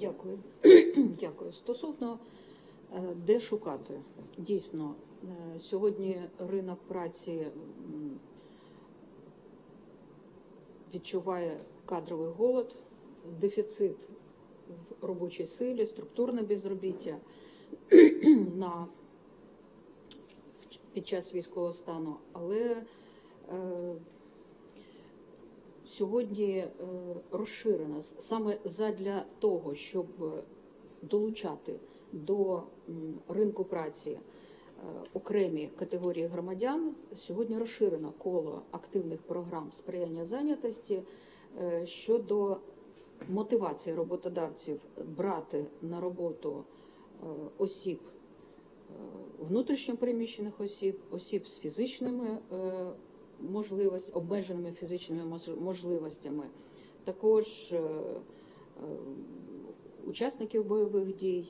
Дякую. Дякую. Стосовно е, де шукати, дійсно, е, сьогодні ринок праці відчуває кадровий голод, дефіцит в робочій силі, структурне безробіття на під час військового стану, але е, сьогодні е, розширена саме задля того, щоб е, долучати до ринку праці е, окремі категорії громадян. Сьогодні розширено коло активних програм сприяння зайнятості щодо мотивації роботодавців брати на роботу осіб внутрішньо переміщених осіб, осіб з фізичними можливостями, обмеженими фізичними можливостями, також е, е, учасників бойових дій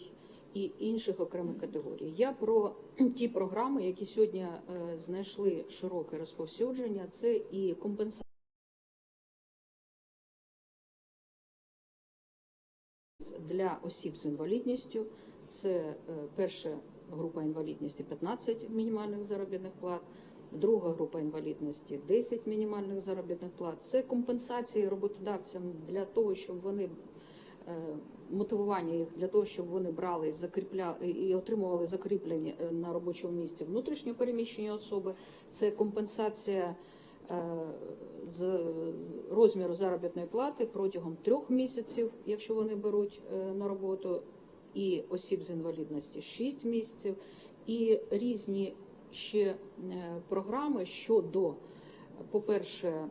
і інших окремих категорій. Я про ті програми, які сьогодні е, знайшли широке розповсюдження, це і компенсація. для осіб з інвалідністю. Це перша група інвалідності 15 мінімальних заробітних плат, друга група інвалідності 10 мінімальних заробітних плат. Це компенсації роботодавцям для того, щоб вони е, мотивування їх для того, щоб вони брали закріпля і отримували закріплені е, на робочому місці внутрішньо переміщені особи. Це компенсація е, з розміру заробітної плати протягом трьох місяців, якщо вони беруть на роботу, і осіб з інвалідності 6 місяців, і різні ще е, програми щодо, по-перше,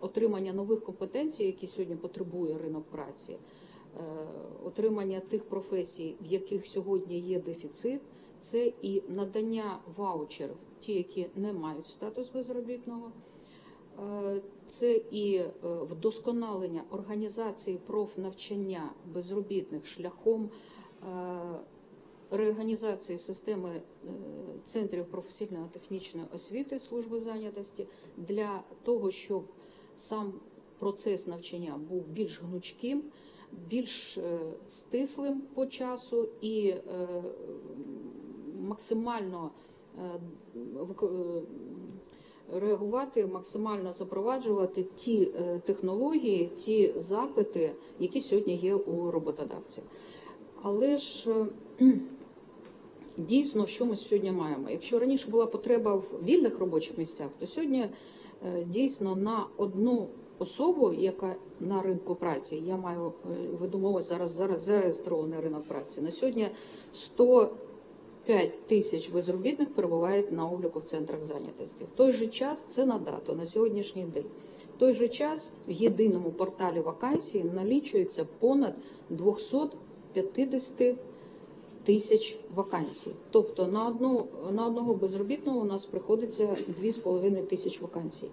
отримання нових компетенцій, які сьогодні потребує ринок праці, е, отримання тих професій, в яких сьогодні є дефіцит, це і надання ваучерів, ті, які не мають статус безробітного. Е, Це і е, вдосконалення організації профнавчання безробітних шляхом е, реорганізації системи е, центрів професійно-технічної освіти служби зайнятості для того, щоб сам процес навчання був більш гнучким, більш е, стислим по часу і е, максимально е, реагувати, максимально запроваджувати ті технології, ті запити, які сьогодні є у роботодавців. Але ж дійсно, що ми сьогодні маємо? Якщо раніше була потреба в вільних робочих місцях, то сьогодні е, дійсно на одну особу, яка на ринку праці, я маю е, веду мову зараз, зараз зареєстрований ринок праці. На сьогодні 105 тисяч безробітних перебувають на обліку в центрах зайнятості. В той же час це на дату, на сьогоднішній день. В той же час в єдиному порталі вакансій налічується понад 250 тисяч вакансій. Тобто на одну на одного безробітного у нас приходиться 2,5 тисяч вакансій.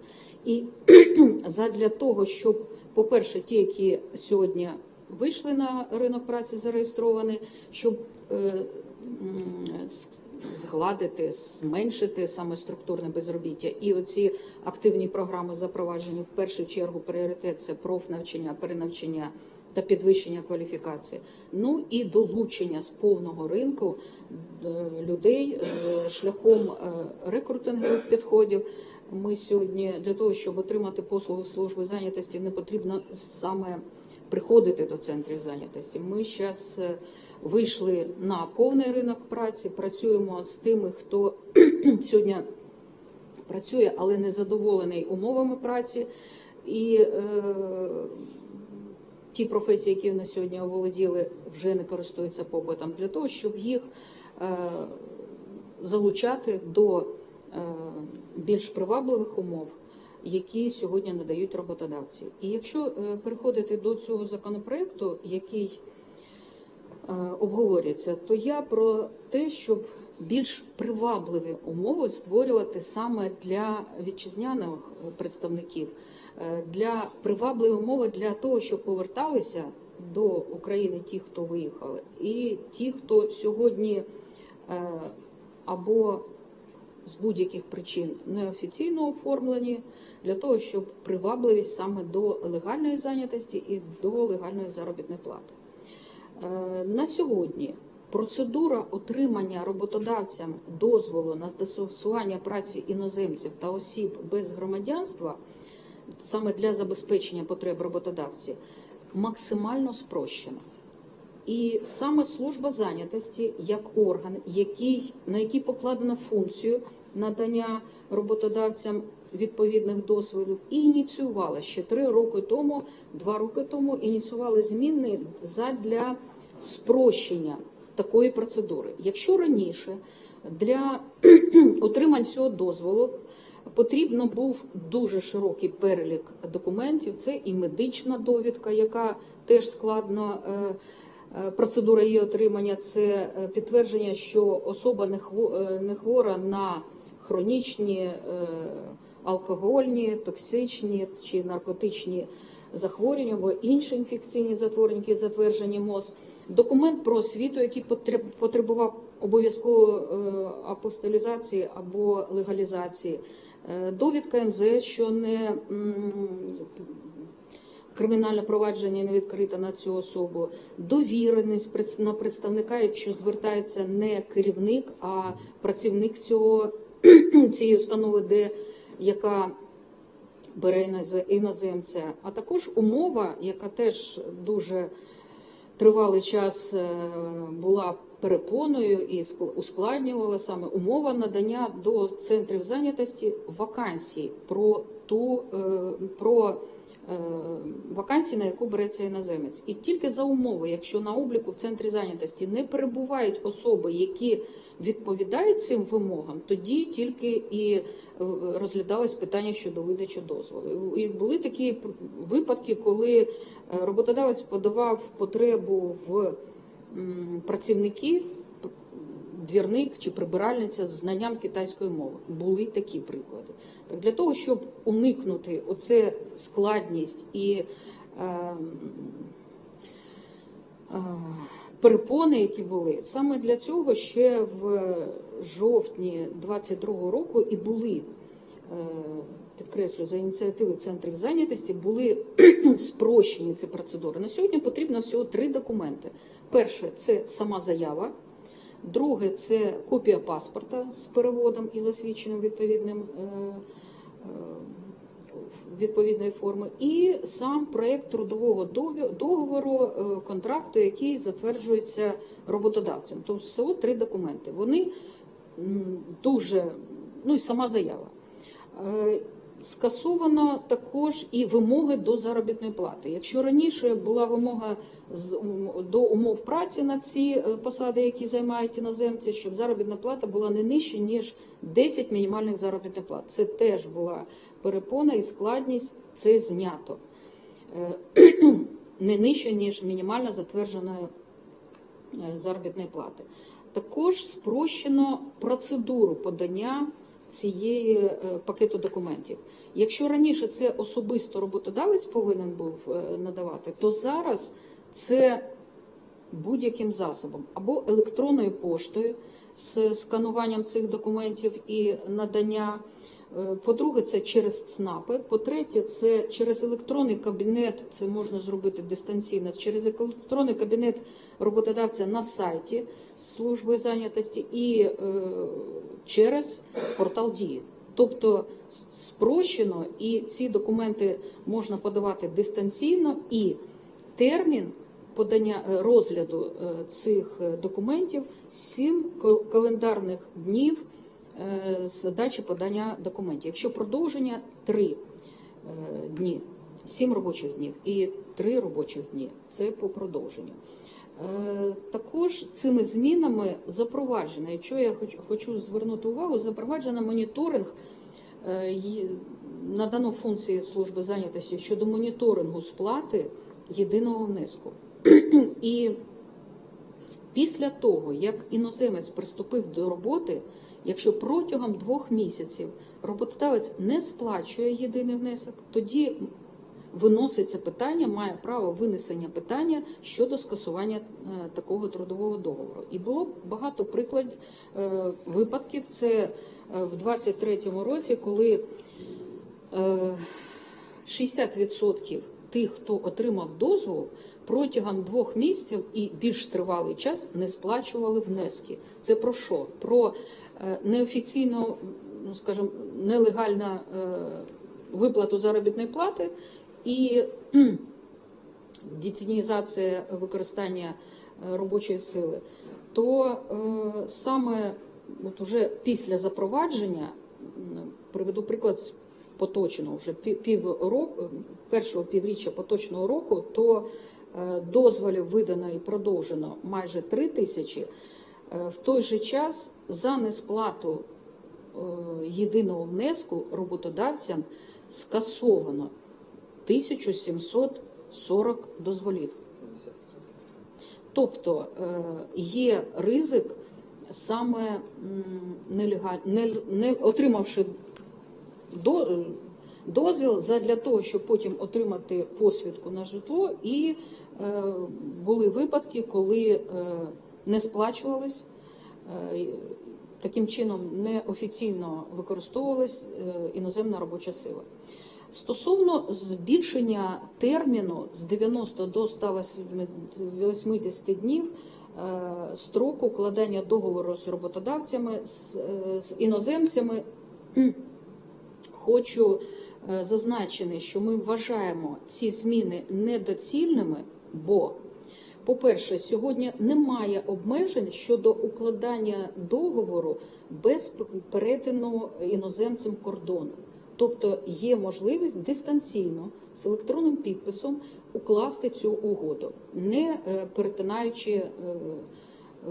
І задля того, щоб, по-перше, ті, які сьогодні вийшли на ринок праці, зареєстровані, щоб е, згладити, зменшити саме структурне безробіття. І оці активні програми запроваджені в першу чергу пріоритет це профнавчання, перенавчання та підвищення кваліфікації. Ну і долучення з повного ринку е, людей е, шляхом е, рекрутингових підходів. Ми сьогодні для того, щоб отримати послуги служби зайнятості, не потрібно саме приходити до центрів зайнятості. Ми зараз вийшли на повний ринок праці, працюємо з тими, хто сьогодні працює, але не задоволений умовами праці. І е, ті професії, які на сьогодні оволоділи, вже не користуються попитом для того, щоб їх е, залучати до е, більш привабливих умов, які сьогодні надають роботодавці. І якщо е, переходити до цього законопроекту, який обговорюється, то я про те, щоб більш привабливі умови створювати саме для вітчизняних представників, для привабливі умови для того, щоб поверталися до України ті, хто виїхали, і ті, хто сьогодні е, або з будь-яких причин неофіційно оформлені, для того, щоб привабливість саме до легальної зайнятості і до легальної заробітної плати. Е, На сьогодні процедура отримання роботодавцям дозволу на застосування праці іноземців та осіб без громадянства саме для забезпечення потреб роботодавців максимально спрощена. І саме служба зайнятості як орган, який, на який покладено функцію надання роботодавцям відповідних дозволів, і ініціювала ще три роки тому, два роки тому ініціювали зміни задля спрощення такої процедури. Якщо раніше для отримань цього дозволу потрібно був дуже широкий перелік документів. Це і медична довідка, яка теж складно. е, е, Процедура її отримання це е, підтвердження, що особа не хво- не хвора на хронічні алкогольні, токсичні чи наркотичні захворювання або інші інфекційні які затверджені МОЗ. Документ про освіту, який потреб- потребував обов'язково е, апостолізації або легалізації. Е, Довідка МЗС, що не кримінальне провадження не відкрите на цю особу, довіреність на представника, якщо звертається не керівник, а працівник цього цієї установи, де яка бере іноземця, а також умова, яка теж дуже тривалий час е, була перепоною і ускладнювала саме умова надання до центрів зайнятості вакансій про ту е, про е, вакансії, на яку береться іноземець. І тільки за умови, якщо на обліку в центрі зайнятості не перебувають особи, які відповідають цим вимогам, тоді тільки і е, розглядалось питання щодо видачі дозволу. І були такі випадки, коли роботодавець подавав потребу в працівники, двірник чи прибиральниця з знанням китайської мови. Були такі приклади. Так для того, щоб уникнути оце складність і е, е, перепони, які були, саме для цього ще в жовтні 22-го року і були. Е, Підкреслю, за ініціативи центрів зайнятості були спрощені ці процедури. На сьогодні потрібно всього три документи. Перше це сама заява. Друге це копія паспорта з переводом і засвідченим відповідним е, е, відповідної форми, і сам проект трудового договору контракту, який затверджується роботодавцем. Тобто всього три документи. Вони дуже ну і сама заява. Е, Скасовано також і вимоги до заробітної плати. Якщо раніше була вимога до умов праці на ці е, посади, які займають іноземці, щоб заробітна плата була не нижче ніж 10 мінімальних заробітних плат. Це теж була перепона і складність. Це знято Е, не нижче ніж мінімальна затверджена заробітної плати. Також спрощено процедуру подання цієї е, пакету документів. Якщо раніше це особисто роботодавець повинен був е, надавати, то зараз це будь-яким засобом або електронною поштою з скануванням цих документів і надання. Е, По-друге, це через ЦНАПи. По-третє, це через електронний кабінет. Це можна зробити дистанційно через електронний кабінет роботодавця на сайті служби зайнятості і е, через портал дії. Тобто спрощено, і ці документи можна подавати дистанційно, і термін подання е, розгляду е, цих документів 7 календарних днів з дачі подання документів. Якщо продовження 3 дні, 7 робочих днів і 3 робочих дні це по продовженню. Е, Також цими змінами запроваджено, якщо я хочу, звернути увагу, запроваджено моніторинг е, надано функції служби зайнятості щодо моніторингу сплати єдиного внеску. І після того, як іноземець приступив до роботи, якщо протягом двох місяців роботодавець не сплачує єдиний внесок, тоді виноситься питання, має право винесення питання щодо скасування е, такого трудового договору. І було багато прикладів е, випадків. Це е, в 23-му році, коли е, 60% тих, хто отримав дозвол, протягом двох місяців і більш тривалий час не сплачували внески. Це про що? Про е, неофіційну, ну скажімо, нелегальну е, виплату заробітної плати і кхм, детінізація використання е, робочої сили, то саме от уже після запровадження, приведу приклад з поточного, вже пів, пів року, першого півріччя поточного року, то дозволів видано і продовжено майже 3 тисячі. Е, В той же час за несплату е, єдиного внеску роботодавцям скасовано 1740 дозволів. Тобто е, є ризик саме не, отримавши дозвіл задля того, щоб потім отримати посвідку на житло, і були випадки, коли не сплачувались. е, Таким чином неофіційно використовувалась е, іноземна робоча сила. Стосовно збільшення терміну з 90 до 180 днів е, строку укладання договору з роботодавцями з, іноземцями, хочу зазначити, що ми вважаємо ці зміни недоцільними, бо по-перше, сьогодні немає обмежень щодо укладання договору без перетину іноземцем кордону. Тобто є можливість дистанційно з електронним підписом укласти цю угоду, не е, перетинаючи е,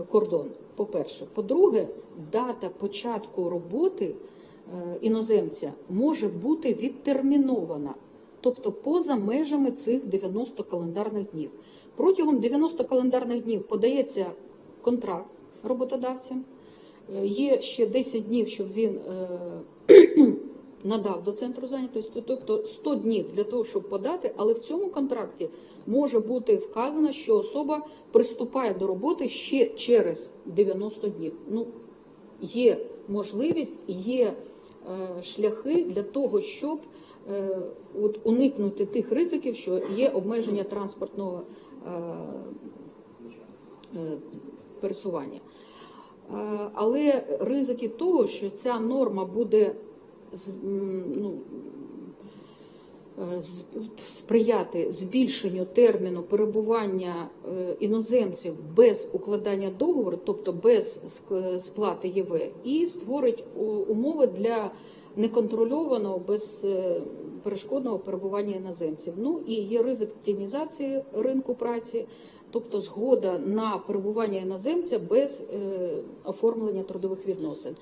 кордон. По-перше, по-друге, дата початку роботи е, іноземця може бути відтермінована, тобто поза межами цих 90 календарних днів. Протягом 90 календарних днів подається контракт роботодавцям. Е, Є ще 10 днів, щоб він е, надав до центру зайнятості, тобто 100 днів для того, щоб подати, але в цьому контракті може бути вказано, що особа приступає до роботи ще через 90 днів. Ну, є можливість, є е, шляхи для того, щоб от, уникнути тих ризиків, що є обмеження транспортного пересування. Е, Але ризики того, що ця норма буде ну, е, сприяти збільшенню терміну перебування е, іноземців без укладання договору, тобто без сплати ЄВ, і створить умови для неконтрольованого безперешкодного перебування іноземців. Ну і є ризик тінізації ринку праці. Тобто згода на перебування іноземця без е, оформлення трудових відносин.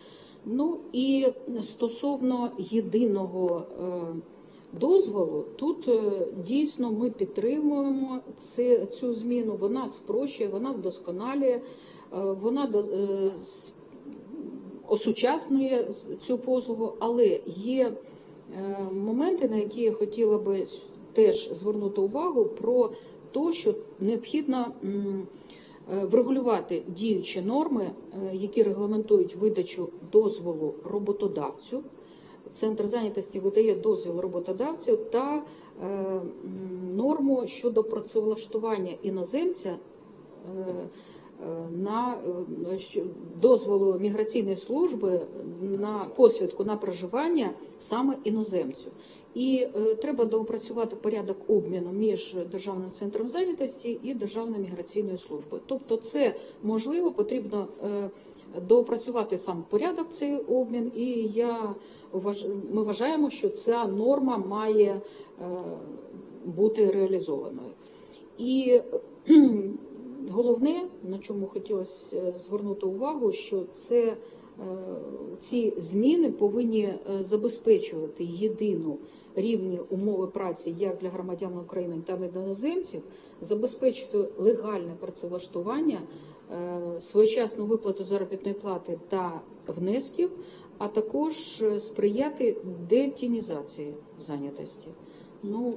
Ну і стосовно єдиного е, дозволу, тут е, дійсно ми підтримуємо цю зміну. Вона спрощує, вона вдосконалює, вона осучаснює цю послугу, але є моменти, на які я хотіла би теж звернути увагу про те, що необхідно е, врегулювати діючі норми, е, які регламентують видачу дозволу роботодавцю. Центр зайнятості видає дозвіл роботодавцю та е, норму щодо працевлаштування іноземця е, е, на е, дозволу міграційної служби на посвідку на проживання саме іноземцю. І е, треба доопрацювати порядок обміну між державним центром зайнятості і державною міграційною службою. Тобто, це можливо, потрібно е, доопрацювати сам порядок цей обмін. І я ми вважаємо, що ця норма має е, бути реалізованою. І головне, на чому хотілося е, звернути увагу, що це е, ці зміни повинні е, забезпечувати єдину рівні умови праці як для громадян України, так і для іноземців, забезпечити легальне працевлаштування, своєчасну виплату заробітної плати та внесків, а також сприяти детінізації зайнятості. Ну,